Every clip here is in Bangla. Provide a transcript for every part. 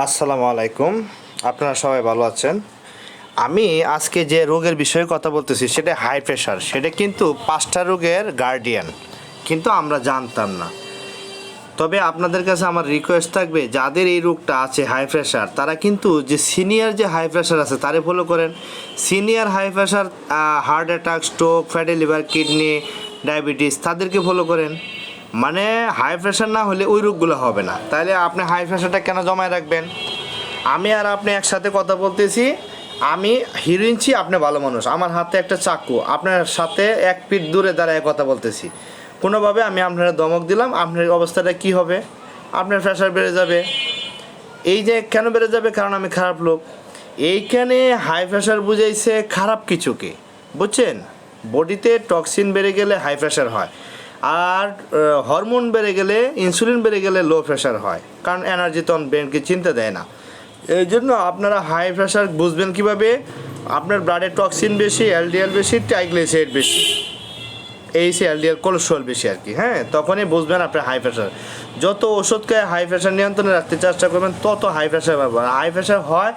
আসসালামু আলাইকুম। আপনারা সবাই ভালো আছেন? আমি আজকে যে রোগের বিষয়ে কথা বলতেছি, সেটা হাই প্রেশার সেটা কিন্তু পাঁচটা রোগের গার্ডিয়ান কিন্তু আমরা জানতাম না। তবে আপনাদের কাছে আমার রিকোয়েস্ট থাকবে, যাদের এই রোগটা আছে হাই প্রেশার তারা কিন্তু যে সিনিয়র যে হাই প্রেশার আছে, তারে ফলো করেন। Senior high pressure heart attack stroke fatty liver kidney diabetes তাদেরকে ফলো করেন। মানে হাই প্রেশার না হলে ওই রোগগুলো হবে না। তাহলে আপনি হাই প্রেশারটা কেন জমায় রাখবেন? আমি আর আপনি একসাথে কথা বলতেছি, আমি হিরো ইঞ্চি, আপনি ভালো মানুষ। আমার হাতে একটা চাকু, আপনার সাথে এক ফিট দূরে দাঁড়ায় কথা বলতেছি। কোনোভাবে আমি আপনার দমক দিলাম, আপনার অবস্থাটা কি হবে? আপনার প্রেশার বেড়ে যাবে। এই যে কেন বেড়ে যাবে? কারণ আমি খারাপ লোক। এইখানে হাই প্রেশার বুঝাইছে খারাপ কিছুকে। বুঝছেন? বডিতে টক্সিন বেড়ে গেলে হাই প্রেশার হয়। আর হরমোন বেড়ে গেলে, ইনসুলিন বেড়ে গেলে লো প্রেশার হয়। কারণ এনার্জি তখন ব্রেনকে চিনতে দেয় না। এই জন্য আপনারা হাই প্রেশার বুঝবেন কীভাবে? আপনার ব্লাডে টক্সিন বেশি এলডিএল বেশি ট্রাইগ্লিসাইড বেশি। এই সে এলডিএল কোলেস্ট্রল বেশি আর কি হ্যাঁ? তখনই বুঝবেন আপনার হাই প্রেশার যত ওষুধ খেয়ে হাই প্রেশার নিয়ন্ত্রণে রাখতে চেষ্টা করবেন, তত হাই প্রেশার ব্যবহার হাই প্রেশার হয়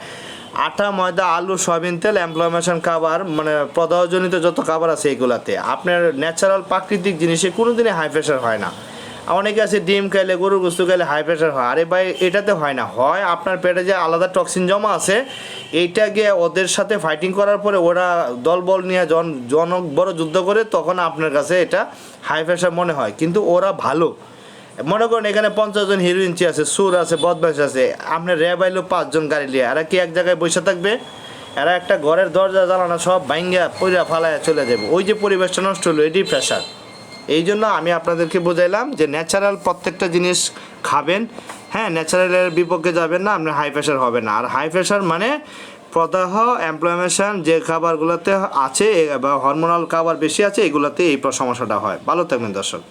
আটা ময়দা, আলু, সয়াবিন তেল অ্যাম্প্লয়মেশন খাবার মানে প্রদাহজনিত যত খাবার আছে এগুলাতে। আপনার ন্যাচারাল প্রাকৃতিক জিনিসে কোনো দিনই হাই প্রেশার হয় না। অনেকে আছে ডিম খাইলে, গরুর গোস্ত খাইলে হাই প্রেশার হয়। আরে ভাই, এটাতে হয় না। হয় আপনার পেটে যে আলাদা টক্সিন জমা আছে, এইটা গিয়ে ওদের সাথে ফাইটিং করার পরে ওরা দলবল নিয়ে জন জন বড় যুদ্ধ করে তখন আপনার কাছে এটা হাই প্রেশার মনে হয়। কিন্তু ওরা ভালো। মনে করেন এখানে পঞ্চাশ জন হিরো ইঞ্চি আছে, সুর আছে বদমাস আছে আপনার র্যাব আইলো পাঁচজন গাড়ি নিয়ে, এরা কি এক জায়গায় বসে থাকবে? এরা একটা ঘরের দরজা জ্বালানো সব ভাঙ্গা পইরা ফালায় চলে যাবে ওই যে পরিবেশটা নষ্ট হলো, এটি প্রেশার এই জন্য আমি আপনাদেরকে বোঝাইলাম যে ন্যাচারাল প্রত্যেকটা জিনিস খাবেন। হ্যাঁ ন্যাচারালের বিপক্ষে যাবেন না আপনার হাই প্রেশার হবে না। আর হাই প্রেশার মানে প্রদাহ এমপ্লয়মেশন যে খাবারগুলোতে আছে, বা হরমোনাল খাবার বেশি আছে, এগুলোতে এই সমস্যাটা হয়। ভালো থাকবেন, দর্শক।